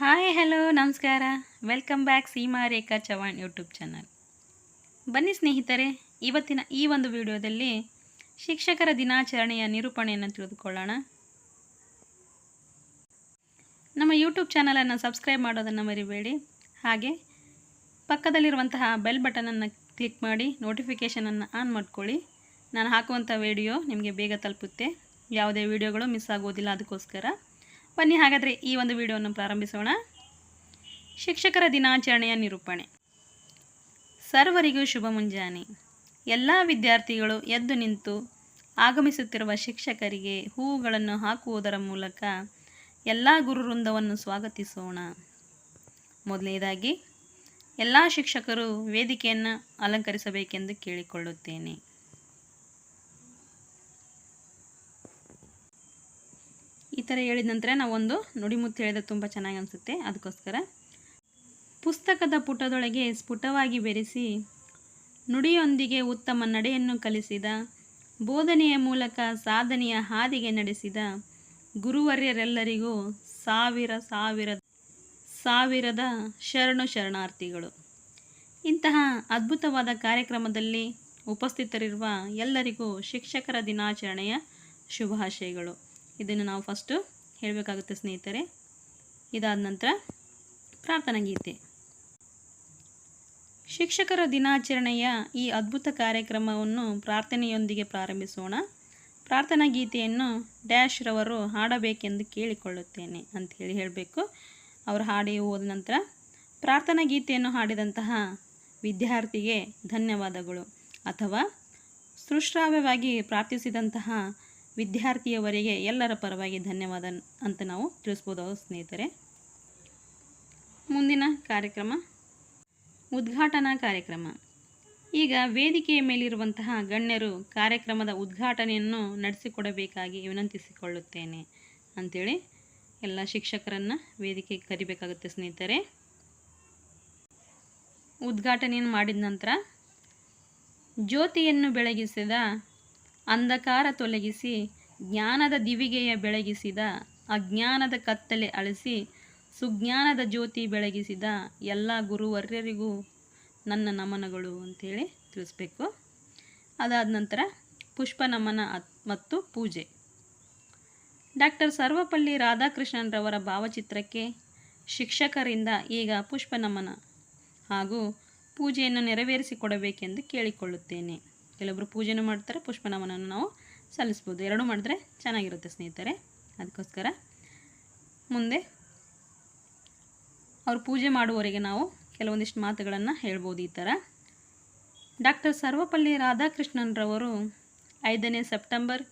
Hi hello ನಮಸ್ಕಾರ. Welcome back Seema Rekha Chavan YouTube channel ಬನ್ನಿ ಸ್ನೇಹಿತರೆ, ಇವತ್ತಿನ ಈ ಒಂದು ವಿಡಿಯೋದಲ್ಲಿ ಶಿಕ್ಷಕರ ದಿನಾಚರಣೆಯ ನಿರೂಪಣೆಯನ್ನು ತಿಳಿದುಕೊಳ್ಳೋಣ. ನಮ್ಮ ಯೂಟ್ಯೂಬ್ ಚಾನಲನ್ನು ಸಬ್ಸ್ಕ್ರೈಬ್ ಮಾಡೋದನ್ನು ಮರಿಬೇಡಿ. ಹಾಗೆ ಪಕ್ಕದಲ್ಲಿರುವಂತಹ ಬೆಲ್ ಬಟನನ್ನು ಕ್ಲಿಕ್ ಮಾಡಿ ನೋಟಿಫಿಕೇಷನನ್ನು ಆನ್ ಮಾಡ್ಕೊಳ್ಳಿ. ನಾನು ಹಾಕುವಂಥ ವಿಡಿಯೋ ನಿಮಗೆ ಬೇಗ ತಲುಪುತ್ತೆ. ಯಾವುದೇ ವಿಡಿಯೋಗಳು ಮಿಸ್ ಆಗೋದಿಲ್ಲ ಅದಕ್ಕೋಸ್ಕರ. ಬನ್ನಿ ಹಾಗಾದರೆ ಈ ಒಂದು ವಿಡಿಯೋವನ್ನು ಪ್ರಾರಂಭಿಸೋಣ. ಶಿಕ್ಷಕರ ದಿನಾಚರಣೆಯ ನಿರೂಪಣೆ. ಸರ್ವರಿಗೂ ಶುಭ ಮುಂಜಾನೆ. ಎಲ್ಲ ವಿದ್ಯಾರ್ಥಿಗಳು ಎದ್ದು ನಿಂತು ಆಗಮಿಸುತ್ತಿರುವ ಶಿಕ್ಷಕರಿಗೆ ಹೂವುಗಳನ್ನು ಹಾಕುವುದರ ಮೂಲಕ ಎಲ್ಲ ಗುರುವೃಂದವನ್ನು ಸ್ವಾಗತಿಸೋಣ. ಮೊದಲನೇದಾಗಿ, ಎಲ್ಲ ಶಿಕ್ಷಕರು ವೇದಿಕೆಯನ್ನು ಅಲಂಕರಿಸಬೇಕೆಂದು ಕೇಳಿಕೊಳ್ಳುತ್ತೇನೆ. ಈ ಥರ ಹೇಳಿದ ನಂತರ ನಾವೊಂದು ನುಡಿಮುತ್ತು ಹೇಳಿದ ತುಂಬ ಚೆನ್ನಾಗಿ ಅನಿಸುತ್ತೆ. ಅದಕ್ಕೋಸ್ಕರ ಪುಸ್ತಕದ ಪುಟದೊಳಗೆ ಸ್ಫುಟವಾಗಿ ಬೆರೆಸಿ ನುಡಿಯೊಂದಿಗೆ ಉತ್ತಮ ನಡೆಯನ್ನು ಕಲಿಸಿದ, ಬೋಧನೆಯ ಮೂಲಕ ಸಾಧನೆಯ ಹಾದಿಗೆ ನಡೆಸಿದ ಗುರುವರ್ಯರೆಲ್ಲರಿಗೂ ಸಾವಿರ ಸಾವಿರ ಸಾವಿರದ ಶರಣು ಶರಣಾರ್ಥಿಗಳು. ಇಂತಹ ಅದ್ಭುತವಾದ ಕಾರ್ಯಕ್ರಮದಲ್ಲಿ ಉಪಸ್ಥಿತರಿರುವ ಎಲ್ಲರಿಗೂ ಶಿಕ್ಷಕರ ದಿನಾಚರಣೆಯ ಶುಭಾಶಯಗಳು. ಇದನ್ನು ನಾವು ಫಸ್ಟು ಹೇಳಬೇಕಾಗುತ್ತೆ ಸ್ನೇಹಿತರೆ. ಇದಾದ ನಂತರ ಪ್ರಾರ್ಥನಾ ಗೀತೆ. ಶಿಕ್ಷಕರ ದಿನಾಚರಣೆಯ ಈ ಅದ್ಭುತ ಕಾರ್ಯಕ್ರಮವನ್ನು ಪ್ರಾರ್ಥನೆಯೊಂದಿಗೆ ಪ್ರಾರಂಭಿಸೋಣ. ಪ್ರಾರ್ಥನಾ ಗೀತೆಯನ್ನು ಡ್ಯಾಶ್ ರವರು ಹಾಡಬೇಕೆಂದು ಕೇಳಿಕೊಳ್ಳುತ್ತೇನೆ ಅಂಥೇಳಿ ಹೇಳಬೇಕು. ಅವರು ಹಾಡಿ ಹೋದ ನಂತರ ಪ್ರಾರ್ಥನಾ ಗೀತೆಯನ್ನು ಹಾಡಿದಂತಹ ವಿದ್ಯಾರ್ಥಿಗೆ ಧನ್ಯವಾದಗಳು. ಅಥವಾ ಸೃಷ್ಟಾವ್ಯವಾಗಿ ಪ್ರಾರ್ಥಿಸಿದಂತಹ ವಿದ್ಯಾರ್ಥಿಯವರಿಗೆ ಎಲ್ಲರ ಪರವಾಗಿ ಧನ್ಯವಾದ ಅಂತ ನಾವು ತಿಳಿಸ್ಬೋದು ಸ್ನೇಹಿತರೆ. ಮುಂದಿನ ಕಾರ್ಯಕ್ರಮ, ಉದ್ಘಾಟನಾ ಕಾರ್ಯಕ್ರಮ. ಈಗ ವೇದಿಕೆಯ ಮೇಲಿರುವಂತಹ ಗಣ್ಯರು ಕಾರ್ಯಕ್ರಮದ ಉದ್ಘಾಟನೆಯನ್ನು ನಡೆಸಿಕೊಡಬೇಕಾಗಿ ವಿನಂತಿಸಿಕೊಳ್ಳುತ್ತೇನೆ ಅಂಥೇಳಿ ಎಲ್ಲ ಶಿಕ್ಷಕರನ್ನು ವೇದಿಕೆಗೆ ಕರಿಬೇಕಾಗುತ್ತೆ ಸ್ನೇಹಿತರೆ. ಉದ್ಘಾಟನೆಯನ್ನು ಮಾಡಿದ ನಂತರ ಜ್ಯೋತಿಯನ್ನು ಬೆಳಗಿಸಿದ ಅಂಧಕಾರ ತೊಲಗಿಸಿ, ಜ್ಞಾನದ ದಿವಿಗೆಯ ಬೆಳಗಿಸಿದ, ಅಜ್ಞಾನದ ಕತ್ತಲೆ ಅಳಿಸಿ, ಸುಜ್ಞಾನದ ಜ್ಯೋತಿ ಬೆಳಗಿಸಿದ ಎಲ್ಲ ಗುರುವರ್ಯರಿಗೂ ನನ್ನ ನಮನಗಳು ಅಂಥೇಳಿ ತಿಳಿಸ್ಬೇಕು. ಅದಾದ ನಂತರ ಪುಷ್ಪ ನಮನ ಮತ್ತು ಪೂಜೆ. ಡಾಕ್ಟರ್ ಸರ್ವಪಲ್ಲಿ ರಾಧಾಕೃಷ್ಣನ್ರವರ ಭಾವಚಿತ್ರಕ್ಕೆ ಶಿಕ್ಷಕರಿಂದ ಈಗ ಪುಷ್ಪ ನಮನ ಹಾಗೂ ಪೂಜೆಯನ್ನು ನೆರವೇರಿಸಿಕೊಡಬೇಕೆಂದು ಕೇಳಿಕೊಳ್ಳುತ್ತೇನೆ. ಕೆಲವೊಬ್ಬರು ಪೂಜೆನೂ ಮಾಡ್ತಾರೆ ಪುಷ್ಪ ನಮನವನ್ನು ನಾವು ಸಲ್ಲಿಸ್ಬೋದು. ಎರಡೂ ಮಾಡಿದ್ರೆ ಚೆನ್ನಾಗಿರುತ್ತೆ ಸ್ನೇಹಿತರೆ. ಅದಕ್ಕೋಸ್ಕರ ಮುಂದೆ ಅವ್ರು ಪೂಜೆ ಮಾಡುವವರೆಗೆ ನಾವು ಕೆಲವೊಂದಿಷ್ಟು ಮಾತುಗಳನ್ನು ಹೇಳ್ಬೋದು ಈ ಥರ. ಡಾಕ್ಟರ್ ಸರ್ವಪಲ್ಲಿ ರಾಧಾಕೃಷ್ಣನ್ರವರು ಐದನೇ ಸೆಪ್ಟೆಂಬರ್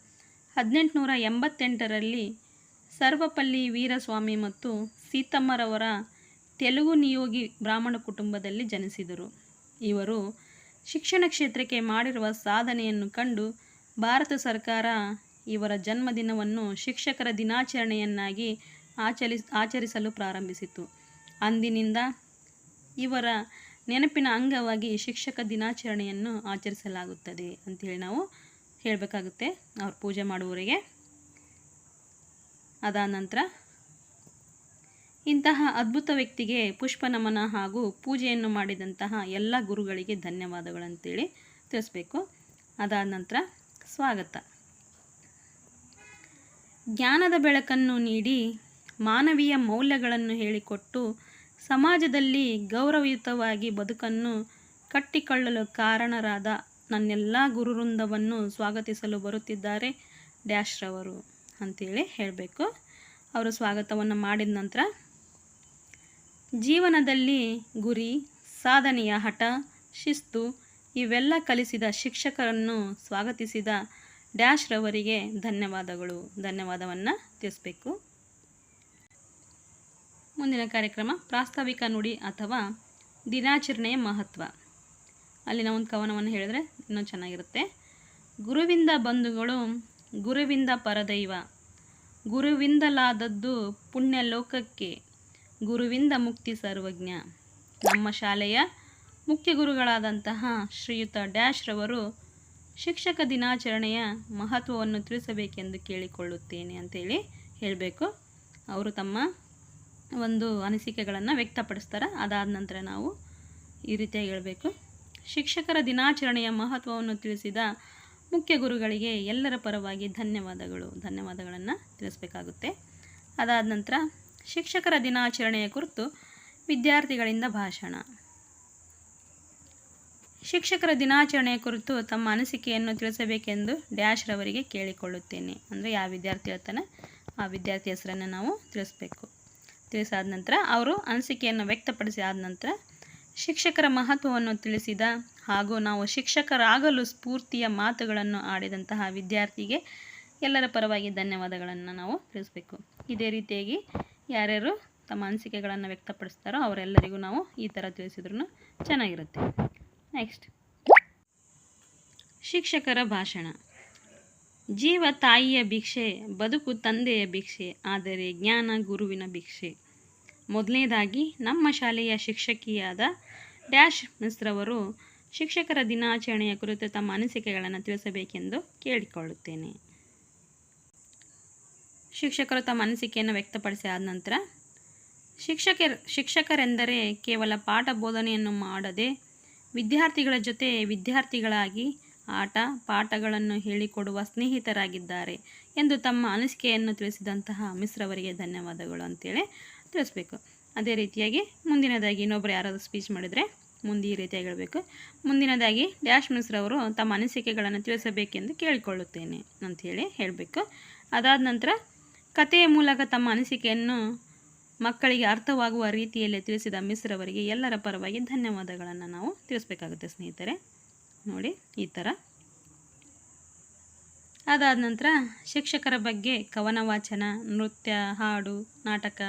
ಹದಿನೆಂಟುನೂರ ಎಂಬತ್ತೆಂಟರಲ್ಲಿ ಸರ್ವಪಲ್ಲಿ ವೀರಸ್ವಾಮಿ ಮತ್ತು ಸೀತಮ್ಮರವರ ತೆಲುಗು ನಿಯೋಗಿ ಬ್ರಾಹ್ಮಣ ಕುಟುಂಬದಲ್ಲಿ ಜನಿಸಿದರು. ಇವರು ಶಿಕ್ಷಣ ಕ್ಷೇತ್ರಕ್ಕೆ ಮಾಡಿರುವ ಸಾಧನೆಯನ್ನು ಕಂಡು ಭಾರತ ಸರ್ಕಾರ ಇವರ ಜನ್ಮದಿನವನ್ನು ಶಿಕ್ಷಕರ ದಿನಾಚರಣೆಯನ್ನಾಗಿ ಆಚರಿಸ್ ಆಚರಿಸಲು ಪ್ರಾರಂಭಿಸಿತು ಅಂದಿನಿಂದ ಇವರ ನೆನಪಿನ ಅಂಗವಾಗಿ ಶಿಕ್ಷಕ ದಿನಾಚರಣೆಯನ್ನು ಆಚರಿಸಲಾಗುತ್ತದೆ ಅಂಥೇಳಿ ನಾವು ಹೇಳಬೇಕಾಗುತ್ತೆ. ಅವ್ರು ಪೂಜೆ ಮಾಡುವವರಿಗೆ. ಅದಾದ ನಂತರ ಇಂತಹ ಅದ್ಭುತ ವ್ಯಕ್ತಿಗೆ ಪುಷ್ಪ ನಮನ ಹಾಗೂ ಪೂಜೆಯನ್ನು ಮಾಡಿದಂತಹ ಎಲ್ಲ ಗುರುಗಳಿಗೆ ಧನ್ಯವಾದಗಳಂತೇಳಿ ತಿಳಿಸ್ಬೇಕು. ಅದಾದ ನಂತರ ಸ್ವಾಗತ. ಜ್ಞಾನದ ಬೆಳಕನ್ನು ನೀಡಿ ಮಾನವೀಯ ಮೌಲ್ಯಗಳನ್ನು ಹೇಳಿಕೊಟ್ಟು ಸಮಾಜದಲ್ಲಿ ಗೌರವಯುತವಾಗಿ ಬದುಕನ್ನು ಕಟ್ಟಿಕೊಳ್ಳಲು ಕಾರಣರಾದ ನನ್ನೆಲ್ಲ ಗುರುವೃಂದವನ್ನು ಸ್ವಾಗತಿಸಲು ಬರುತ್ತಿದ್ದಾರೆ ಡ್ಯಾಶ್ರವರು ಅಂಥೇಳಿ ಹೇಳಬೇಕು. ಅವರು ಸ್ವಾಗತವನ್ನು ಮಾಡಿದ ನಂತರ ಜೀವನದಲ್ಲಿ ಗುರಿ, ಸಾಧನೆಯ ಹಠ, ಶಿಸ್ತು ಇವೆಲ್ಲ ಕಲಿಸಿದ ಶಿಕ್ಷಕರನ್ನು ಸ್ವಾಗತಿಸಿದ ಡ್ಯಾಶ್ ರವರಿಗೆ ಧನ್ಯವಾದಗಳು. ಧನ್ಯವಾದವನ್ನು ತಿಳಿಸ್ಬೇಕು. ಮುಂದಿನ ಕಾರ್ಯಕ್ರಮ, ಪ್ರಾಸ್ತಾವಿಕ ನುಡಿ ಅಥವಾ ದಿನಾಚರಣೆಯ ಮಹತ್ವ. ಅಲ್ಲಿನ ಒಂದು ಕವನವನ್ನು ಹೇಳಿದ್ರೆ ಇನ್ನೂ ಚೆನ್ನಾಗಿರುತ್ತೆ. ಗುರುವಿಂದ ಬಂಧುಗಳು ಗುರುವಿಂದ ಪರದೈವ, ಗುರುವಿಂದಲಾದದ್ದು ಪುಣ್ಯ ಲೋಕಕ್ಕೆ ಗುರುವಿಂದ ಮುಕ್ತಿ ಸರ್ವಜ್ಞ. ನಮ್ಮ ಶಾಲೆಯ ಮುಖ್ಯ ಗುರುಗಳಾದಂತಹ ಶ್ರೀಯುತ ಡ್ಯಾಶ್ ರವರು ಶಿಕ್ಷಕ ದಿನಾಚರಣೆಯ ಮಹತ್ವವನ್ನು ತಿಳಿಸಬೇಕೆಂದು ಕೇಳಿಕೊಳ್ಳುತ್ತೇನೆ ಅಂತೇಳಿ ಹೇಳಬೇಕು. ಅವರು ತಮ್ಮ ಒಂದು ಅನಿಸಿಕೆಗಳನ್ನು ವ್ಯಕ್ತಪಡಿಸ್ತಾರೆ. ಅದಾದ ನಂತರ ನಾವು ಈ ರೀತಿಯಾಗಿ ಹೇಳಬೇಕು. ಶಿಕ್ಷಕರ ದಿನಾಚರಣೆಯ ಮಹತ್ವವನ್ನು ತಿಳಿಸಿದ ಮುಖ್ಯ ಗುರುಗಳಿಗೆ ಎಲ್ಲರ ಪರವಾಗಿ ಧನ್ಯವಾದಗಳು. ಧನ್ಯವಾದಗಳನ್ನು ತಿಳಿಸ್ಬೇಕಾಗುತ್ತೆ. ಅದಾದ ನಂತರ ಶಿಕ್ಷಕರ ದಿನಾಚರಣೆಯ ಕುರಿತು ವಿದ್ಯಾರ್ಥಿಗಳಿಂದ ಭಾಷಣ. ಶಿಕ್ಷಕರ ದಿನಾಚರಣೆಯ ಕುರಿತು ತಮ್ಮ ಅನಿಸಿಕೆಯನ್ನು ತಿಳಿಸಬೇಕೆಂದು ಡ್ಯಾಶ್ ರವರಿಗೆ ಕೇಳಿಕೊಳ್ಳುತ್ತೇನೆ. ಅಂದರೆ ಯಾವ ವಿದ್ಯಾರ್ಥಿ ಹೇಳ್ತಾನೆ, ಆ ವಿದ್ಯಾರ್ಥಿ ಹೆಸರನ್ನು ನಾವು ತಿಳಿಸ್ಬೇಕು. ತಿಳಿಸಾದ ನಂತರ ಅವರು ಅನಿಸಿಕೆಯನ್ನು ವ್ಯಕ್ತಪಡಿಸಿ ಆದ ನಂತರ ಶಿಕ್ಷಕರ ಮಹತ್ವವನ್ನು ತಿಳಿಸಿದ ಹಾಗೂ ನಾವು ಶಿಕ್ಷಕರಾಗಲು ಸ್ಫೂರ್ತಿಯ ಮಾತುಗಳನ್ನು ಆಡಿದಂತಹ ವಿದ್ಯಾರ್ಥಿಗೆ ಎಲ್ಲರ ಪರವಾಗಿ ಧನ್ಯವಾದಗಳನ್ನು ನಾವು ತಿಳಿಸಬೇಕು. ಇದೇ ರೀತಿಯಾಗಿ ಯಾರ್ಯಾರು ತಮ್ಮ ಅನಿಸಿಕೆಗಳನ್ನು ವ್ಯಕ್ತಪಡಿಸ್ತಾರೋ ಅವರೆಲ್ಲರಿಗೂ ನಾವು ಈ ಥರ ತಿಳಿಸಿದ್ರೂ ಚೆನ್ನಾಗಿರುತ್ತೆ. ನೆಕ್ಸ್ಟ್ ಶಿಕ್ಷಕರ ಭಾಷಣ. ಜೀವ ತಾಯಿಯ ಭಿಕ್ಷೆ, ಬದುಕು ತಂದೆಯ ಭಿಕ್ಷೆ, ಆದರೆ ಜ್ಞಾನ ಗುರುವಿನ ಭಿಕ್ಷೆ. ಮೊದಲನೇದಾಗಿ, ನಮ್ಮ ಶಾಲೆಯ ಶಿಕ್ಷಕಿಯಾದ ಡ್ಯಾಶ್ ಮಿಸ್ರವರು ಶಿಕ್ಷಕರ ದಿನಾಚರಣೆಯ ಕುರಿತು ತಮ್ಮ ಅನಿಸಿಕೆಗಳನ್ನು ತಿಳಿಸಬೇಕೆಂದು ಕೇಳಿಕೊಳ್ಳುತ್ತೇನೆ. ಶಿಕ್ಷಕರು ತಮ್ಮ ಅನಿಸಿಕೆಯನ್ನು ವ್ಯಕ್ತಪಡಿಸಿ ಆದ ನಂತರ, ಶಿಕ್ಷಕರ, ಶಿಕ್ಷಕರೆಂದರೆ ಕೇವಲ ಪಾಠ ಬೋಧನೆಯನ್ನು ಮಾಡದೆ ವಿದ್ಯಾರ್ಥಿಗಳ ಜೊತೆ ವಿದ್ಯಾರ್ಥಿಗಳಾಗಿ ಆಟ, ಪಾಠಗಳನ್ನು ಹೇಳಿಕೊಡುವ ಸ್ನೇಹಿತರಾಗಿದ್ದಾರೆ ಎಂದು ತಮ್ಮ ಅನಿಸಿಕೆಯನ್ನು ತಿಳಿಸಿದಂತಹ ಮಿಸ್ರವರಿಗೆ ಧನ್ಯವಾದಗಳು ಅಂತೇಳಿ ತಿಳಿಸ್ಬೇಕು. ಅದೇ ರೀತಿಯಾಗಿ ಮುಂದಿನದಾಗಿ ಇನ್ನೊಬ್ಬರು ಯಾರಾದರೂ ಸ್ಪೀಚ್ ಮಾಡಿದರೆ ಮುಂದೆ ಈ ರೀತಿಯಾಗಿ ಹೇಳಬೇಕು. ಮುಂದಿನದಾಗಿ ಡ್ಯಾಶ್ ಮಿಸ್ರವರು ತಮ್ಮ ಅನಿಸಿಕೆಗಳನ್ನು ತಿಳಿಸಬೇಕೆಂದು ಕೇಳಿಕೊಳ್ಳುತ್ತೇನೆ ಅಂಥೇಳಿ ಹೇಳಬೇಕು. ಅದಾದ ನಂತರ ಕಥೆಯ ಮೂಲಕ ತಮ್ಮ ಅನಿಸಿಕೆಯನ್ನು ಮಕ್ಕಳಿಗೆ ಅರ್ಥವಾಗುವ ರೀತಿಯಲ್ಲಿ ತಿಳಿಸಿದ ಮಿಸ್ರವರಿಗೆ ಎಲ್ಲರ ಪರವಾಗಿ ಧನ್ಯವಾದಗಳನ್ನು ನಾವು ತಿಳಿಸ್ಬೇಕಾಗುತ್ತೆ, ಸ್ನೇಹಿತರೆ. ನೋಡಿ, ಈ ಥರ. ಅದಾದ ನಂತರ ಶಿಕ್ಷಕರ ಬಗ್ಗೆ ಕವನ ವಾಚನ ನೃತ್ಯ, ಹಾಡು, ನಾಟಕ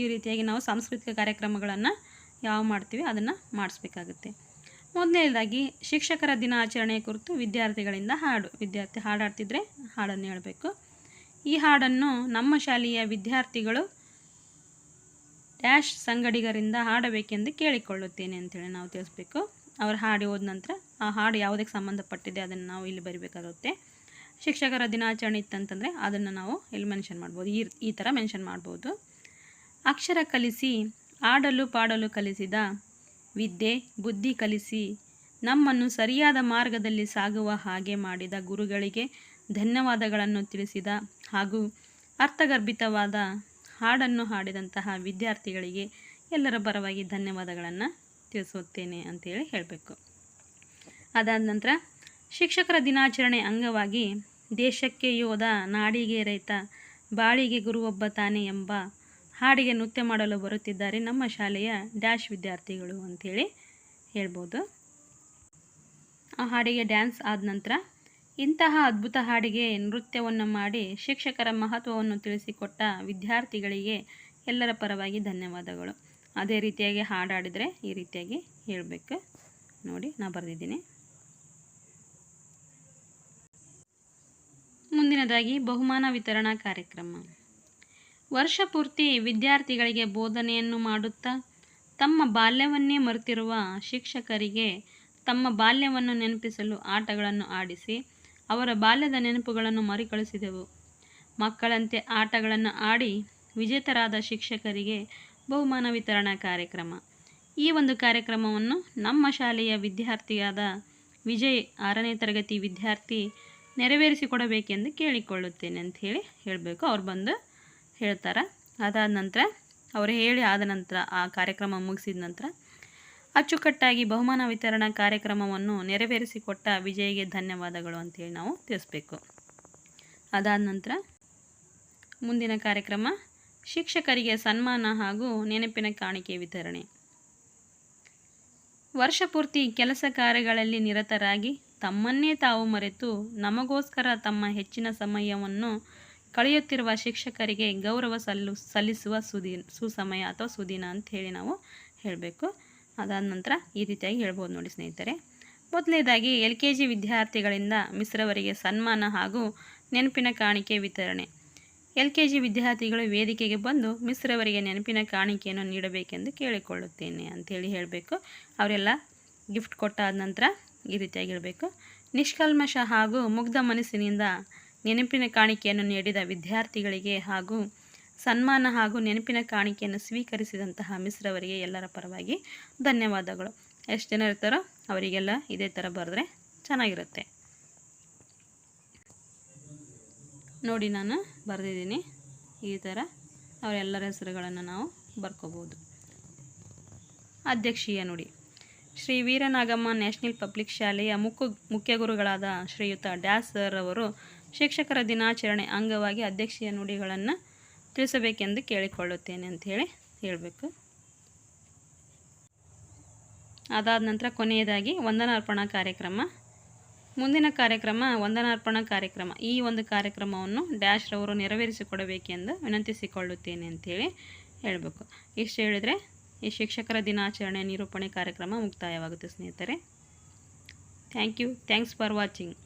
ಈ ರೀತಿಯಾಗಿ ನಾವು ಸಾಂಸ್ಕೃತಿಕ ಕಾರ್ಯಕ್ರಮಗಳನ್ನು ಯಾವ ಮಾಡ್ತೀವಿ ಅದನ್ನು ಮಾಡಿಸ್ಬೇಕಾಗುತ್ತೆ. ಮೊದಲನೇದಾಗಿ ಶಿಕ್ಷಕರ ದಿನಾಚರಣೆ ಕುರಿತು ವಿದ್ಯಾರ್ಥಿಗಳಿಂದ ಹಾಡು, ವಿದ್ಯಾರ್ಥಿ ಹಾಡಾಡ್ತಿದ್ರೆ ಹಾಡನ್ನು ಹೇಳಬೇಕು. ಈ ಹಾಡನ್ನು ನಮ್ಮ ಶಾಲೆಯ ವಿದ್ಯಾರ್ಥಿಗಳು ಡ್ಯಾಶ್ ಸಂಗಡಿಗರಿಂದ ಹಾಡಬೇಕೆಂದು ಕೇಳಿಕೊಳ್ಳುತ್ತೇನೆ ಅಂತೇಳಿ ನಾವು ತಿಳಿಸ್ಬೇಕು. ಅವ್ರು ಹಾಡಿ ಹೋದ ನಂತರ ಆ ಹಾಡು ಯಾವುದಕ್ಕೆ ಸಂಬಂಧಪಟ್ಟಿದೆ ಅದನ್ನು ನಾವು ಇಲ್ಲಿ ಬರಿಬೇಕಾಗುತ್ತೆ. ಶಿಕ್ಷಕರ ದಿನಾಚರಣೆ ಇತ್ತಂತಂದರೆ ಅದನ್ನು ನಾವು ಇಲ್ಲಿ ಮೆನ್ಷನ್ ಮಾಡ್ಬೋದು. ಈ ಈ ಥರ ಮೆನ್ಷನ್ ಮಾಡ್ಬೋದು. ಅಕ್ಷರ ಕಲಿಸಿ, ಆಡಲು ಪಾಡಲು ಕಲಿಸಿದ ವಿದ್ಯೆ, ಬುದ್ಧಿ ಕಲಿಸಿ ನಮ್ಮನ್ನು ಸರಿಯಾದ ಮಾರ್ಗದಲ್ಲಿ ಸಾಗುವ ಹಾಗೆ ಮಾಡಿದ ಗುರುಗಳಿಗೆ ಧನ್ಯವಾದಗಳನ್ನು ತಿಳಿಸಿದ ಹಾಗೂ ಅರ್ಥಗರ್ಭಿತವಾದ ಹಾಡನ್ನು ಹಾಡಿದಂತಹ ವಿದ್ಯಾರ್ಥಿಗಳಿಗೆ ಎಲ್ಲರ ಪರವಾಗಿ ಧನ್ಯವಾದಗಳನ್ನು ತಿಳಿಸುತ್ತೇನೆ ಅಂತೇಳಿ ಹೇಳಬೇಕು. ಅದಾದ ನಂತರ ಶಿಕ್ಷಕರ ದಿನಾಚರಣೆ ಅಂಗವಾಗಿ ದೇಶಕ್ಕೆ ಯೋಧ, ನಾಡಿಗೆ ರೈತ, ಬಾಳಿಗೆ ಗುರುವೊಬ್ಬ ತಾನೆ ಎಂಬ ಹಾಡಿಗೆ ನೃತ್ಯ ಮಾಡಲು ಬರುತ್ತಿದ್ದಾರೆ ನಮ್ಮ ಶಾಲೆಯ ಡ್ಯಾಶ್ ವಿದ್ಯಾರ್ಥಿಗಳು ಅಂಥೇಳಿ ಹೇಳ್ಬೋದು. ಆ ಹಾಡಿಗೆ ಡ್ಯಾನ್ಸ್ ಆದ ನಂತರ ಇಂತಹ ಅದ್ಭುತ ಹಾಡಿಗೆ ನೃತ್ಯವನ್ನು ಮಾಡಿ ಶಿಕ್ಷಕರ ಮಹತ್ವವನ್ನು ತಿಳಿಸಿಕೊಟ್ಟ ವಿದ್ಯಾರ್ಥಿಗಳಿಗೆ ಎಲ್ಲರ ಪರವಾಗಿ ಧನ್ಯವಾದಗಳು. ಅದೇ ರೀತಿಯಾಗಿ ಹಾಡಾಡಿದರೆ ಈ ರೀತಿಯಾಗಿ ಹೇಳಬೇಕು. ನೋಡಿ, ನಾ ಬರೆದಿದ್ದೀನಿ. ಮುಂದಿನದಾಗಿ ಬಹುಮಾನ ವಿತರಣಾ ಕಾರ್ಯಕ್ರಮ. ವರ್ಷ ಪೂರ್ತಿ ವಿದ್ಯಾರ್ಥಿಗಳಿಗೆ ಬೋಧನೆಯನ್ನು ಮಾಡುತ್ತಾ ತಮ್ಮ ಬಾಲ್ಯವನ್ನೇ ಮರೆತಿರುವ ಶಿಕ್ಷಕರಿಗೆ ತಮ್ಮ ಬಾಲ್ಯವನ್ನು ನೆನಪಿಸಲು ಆಟಗಳನ್ನು ಆಡಿಸಿ ಅವರ ಬಾಲ್ಯದ ನೆನಪುಗಳನ್ನು ಮರುಕಳಿಸಿದೆವು. ಮಕ್ಕಳಂತೆ ಆಟಗಳನ್ನು ಆಡಿ ವಿಜೇತರಾದ ಶಿಕ್ಷಕರಿಗೆ ಬಹುಮಾನ ವಿತರಣಾ ಕಾರ್ಯಕ್ರಮ. ಈ ಒಂದು ಕಾರ್ಯಕ್ರಮವನ್ನು ನಮ್ಮ ಶಾಲೆಯ ವಿದ್ಯಾರ್ಥಿಯಾದ ವಿಜಯ್ ಆರನೇ ತರಗತಿ ವಿದ್ಯಾರ್ಥಿ ನೆರವೇರಿಸಿಕೊಡಬೇಕೆಂದು ಕೇಳಿಕೊಳ್ಳುತ್ತೇನೆ ಅಂತ ಹೇಳಿ ಹೇಳಬೇಕು. ಅವ್ರು ಬಂದು ಹೇಳ್ತಾರೆ. ಅದಾದ ನಂತರ, ಅವರು ಹೇಳಿ ಆದ ನಂತರ, ಆ ಕಾರ್ಯಕ್ರಮ ಮುಗಿಸಿದ ನಂತರ ಅಚ್ಚುಕಟ್ಟಾಗಿ ಬಹುಮಾನ ವಿತರಣಾ ಕಾರ್ಯಕ್ರಮವನ್ನು ನೆರವೇರಿಸಿಕೊಟ್ಟ ವಿಜಯ್ಗೆ ಧನ್ಯವಾದಗಳು ಅಂತೇಳಿ ನಾವು ತಿಳಿಸ್ಬೇಕು. ಅದಾದ ನಂತರ ಮುಂದಿನ ಕಾರ್ಯಕ್ರಮ, ಶಿಕ್ಷಕರಿಗೆ ಸನ್ಮಾನ ಹಾಗೂ ನೆನಪಿನ ಕಾಣಿಕೆ ವಿತರಣೆ. ವರ್ಷಪೂರ್ತಿ ಕೆಲಸ ಕಾರ್ಯಗಳಲ್ಲಿ ನಿರತರಾಗಿ ತಮ್ಮನ್ನೇ ತಾವು ಮರೆತು ನಮಗೋಸ್ಕರ ತಮ್ಮ ಹೆಚ್ಚಿನ ಸಮಯವನ್ನು ಕಳೆಯುತ್ತಿರುವ ಶಿಕ್ಷಕರಿಗೆ ಗೌರವ ಸಲ್ಲು, ಸಲ್ಲಿಸುವ ಸುದಿ, ಸುಸಮಯ ಅಥವಾ ಸುದಿನ ಅಂತ ಹೇಳಿ ನಾವು ಹೇಳಬೇಕು. ಅದಾದ ನಂತರ ಈ ರೀತಿಯಾಗಿ ಹೇಳ್ಬೋದು ನೋಡಿ ಸ್ನೇಹಿತರೆ. ಮೊದಲನೇದಾಗಿ ಎಲ್ ಕೆ ಜಿ ವಿದ್ಯಾರ್ಥಿಗಳಿಂದ ಮಿಶ್ರವರಿಗೆ ಸನ್ಮಾನ ಹಾಗೂ ನೆನಪಿನ ಕಾಣಿಕೆ ವಿತರಣೆ. ಎಲ್ ಕೆ ಜಿ ವಿದ್ಯಾರ್ಥಿಗಳು ವೇದಿಕೆಗೆ ಬಂದು ಮಿಶ್ರವರಿಗೆ ನೆನಪಿನ ಕಾಣಿಕೆಯನ್ನು ನೀಡಬೇಕೆಂದು ಕೇಳಿಕೊಳ್ಳುತ್ತೇನೆ ಅಂಥೇಳಿ ಹೇಳಬೇಕು. ಅವರೆಲ್ಲ ಗಿಫ್ಟ್ ಕೊಟ್ಟಾದ ನಂತರ ಈ ರೀತಿಯಾಗಿ ಹೇಳಬೇಕು. ನಿಷ್ಕಲ್ಮಶ ಹಾಗೂ ಮುಗ್ಧ ಮನಸ್ಸಿನಿಂದ ನೆನಪಿನ ಕಾಣಿಕೆಯನ್ನು ನೀಡಿದ ವಿದ್ಯಾರ್ಥಿಗಳಿಗೆ ಹಾಗೂ ಸನ್ಮಾನ ಹಾಗೂ ನೆನಪಿನ ಕಾಣಿಕೆಯನ್ನು ಸ್ವೀಕರಿಸಿದಂತಹ ಮಿಸ್ರವರಿಗೆ ಎಲ್ಲರ ಪರವಾಗಿ ಧನ್ಯವಾದಗಳು. ಎಷ್ಟು ಜನ ಇರ್ತಾರೋ ಅವರಿಗೆಲ್ಲ ಇದೇ ಥರ ಬರೆದ್ರೆ ಚೆನ್ನಾಗಿರುತ್ತೆ. ನೋಡಿ ನಾನು ಬರೆದಿದ್ದೀನಿ. ಈ ಥರ ಅವರೆಲ್ಲರ ಹೆಸರುಗಳನ್ನು ನಾವು ಬರ್ಕೋಬೋದು. ಅಧ್ಯಕ್ಷೀಯ ನುಡಿ. ಶ್ರೀ ವೀರನಾಗಮ್ಮ ನ್ಯಾಷನಲ್ ಪಬ್ಲಿಕ್ ಶಾಲೆಯ ಮುಖ್ಯ ಮುಖ್ಯ ಗುರುಗಳಾದ ಶ್ರೀಯುತ ಡ್ಯಾಸ್ ಸರ್ ಅವರು ಶಿಕ್ಷಕರ ದಿನಾಚರಣೆ ಅಂಗವಾಗಿ ಅಧ್ಯಕ್ಷೀಯ ನುಡಿಗಳನ್ನು ತಿಳಿಸಬೇಕೆಂದು ಕೇಳಿಕೊಳ್ಳುತ್ತೇನೆ ಅಂತ ಹೇಳಿ ಹೇಳಬೇಕು. ಅದಾದ ನಂತರ ಕೊನೆಯದಾಗಿ ವಂದನಾರ್ಪಣಾ ಕಾರ್ಯಕ್ರಮ. ಮುಂದಿನ ಕಾರ್ಯಕ್ರಮ ವಂದನಾರ್ಪಣಾ ಕಾರ್ಯಕ್ರಮ. ಈ ಒಂದು ಕಾರ್ಯಕ್ರಮವನ್ನು ಡ್ಯಾಶ್ ರವರು ನೆರವೇರಿಸಿಕೊಡಬೇಕೆಂದು ವಿನಂತಿಸಿಕೊಳ್ಳುತ್ತೇನೆ ಅಂಥೇಳಿ ಹೇಳಬೇಕು. ಇಷ್ಟು ಹೇಳಿದರೆ ಈ ಶಿಕ್ಷಕರ ದಿನಾಚರಣೆ ನಿರೂಪಣೆ ಕಾರ್ಯಕ್ರಮ ಮುಕ್ತಾಯವಾಗುತ್ತೆ ಸ್ನೇಹಿತರೆ. Thank you thanks for watching